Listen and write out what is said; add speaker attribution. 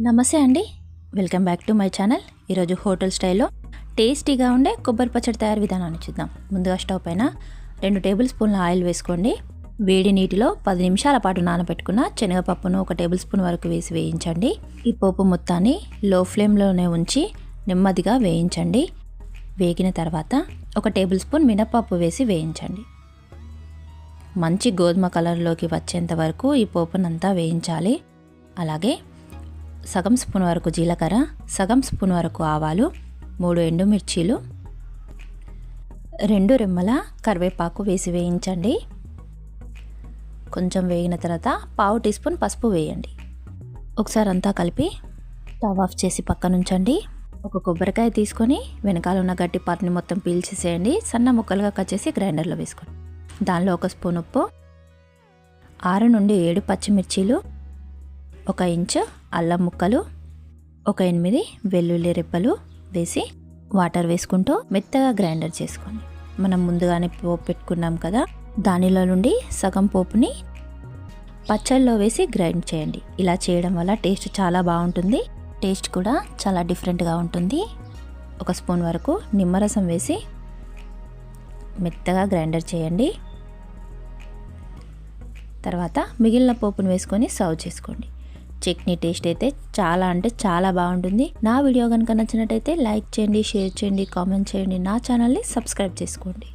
Speaker 1: నమస్తే అండి. Welcome back to my channel. ఈరోజు హోటల్ స్టైల్లో టేస్టీగా ఉండే కొబ్బరి పచ్చడి తయారు విధానాన్ని చూద్దాం. ముందుగా స్టవ్ పైన రెండు టేబుల్ స్పూన్ల ఆయిల్ వేసుకోండి. వేడి నీటిలో పది నిమిషాల పాటు నానబెట్టుకున్న శనగపప్పును ఒక టేబుల్ స్పూన్ వరకు వేసి వేయించండి. ఈ పోపు మొత్తాన్ని లో ఫ్లేమ్లోనే ఉంచి నెమ్మదిగా వేయించండి. వేగిన తర్వాత ఒక టేబుల్ స్పూన్ మినపప్పు వేసి వేయించండి. మంచి గోధుమ కలర్లోకి వచ్చేంత వరకు ఈ పోపునంతా వేయించాలి. అలాగే సగం స్పూన్ వరకు జీలకర్ర సగం స్పూన్ వరకు ఆవాలు మూడు ఎండుమిర్చీలు రెండు రెమ్మల కరివేపాకు వేసి వేయించండి. కొంచెం వేగిన తర్వాత పావు టీ స్పూన్ పసుపు వేయండి. ఒకసారి అంతా కలిపి స్టవ్ ఆఫ్ చేసి పక్కనుంచండి ఒక కొబ్బరికాయ తీసుకొని వెనకాల ఉన్న గట్టి పార్ట్ని మొత్తం పీల్చేసేయండి సన్న ముక్కలుగా కట్ చేసి గ్రైండర్లో వేసుకోండి. దానిలో ఒక స్పూన్ ఉప్పు ఆరు నుండి ఏడు పచ్చిమిర్చీలు ఒక ఇంచు అల్లం ముక్కలు ఒక ఎనిమిది వెల్లుల్లి రెప్పలు వేసి వాటర్ వేసుకుంటూ మెత్తగా గ్రైండర్ చేసుకోండి. మనం ముందుగానే పోపు పెట్టుకున్నాం కదా దానిలో నుండి సగం పోపుని పచ్చళ్ళలో వేసి గ్రైండ్ చేయండి. ఇలా చేయడం వల్ల టేస్ట్ చాలా బాగుంటుంది టేస్ట్ కూడా చాలా డిఫరెంట్గా ఉంటుంది. ఒక స్పూన్ వరకు నిమ్మరసం వేసి మెత్తగా గ్రైండర్ చేయండి. తర్వాత మిగిలిన పోపును వేసుకొని సర్వ్ చేసుకోండి. చట్నీ టేస్ట్ అయితే చాలా అంటే చాలా బాగుంటుంది. నా వీడియో కనుక నచ్చినట్టయితే లైక్ చేయండి షేర్ చేయండి కామెంట్ చేయండి. నా ఛానల్ని సబ్స్క్రైబ్ చేసుకోండి.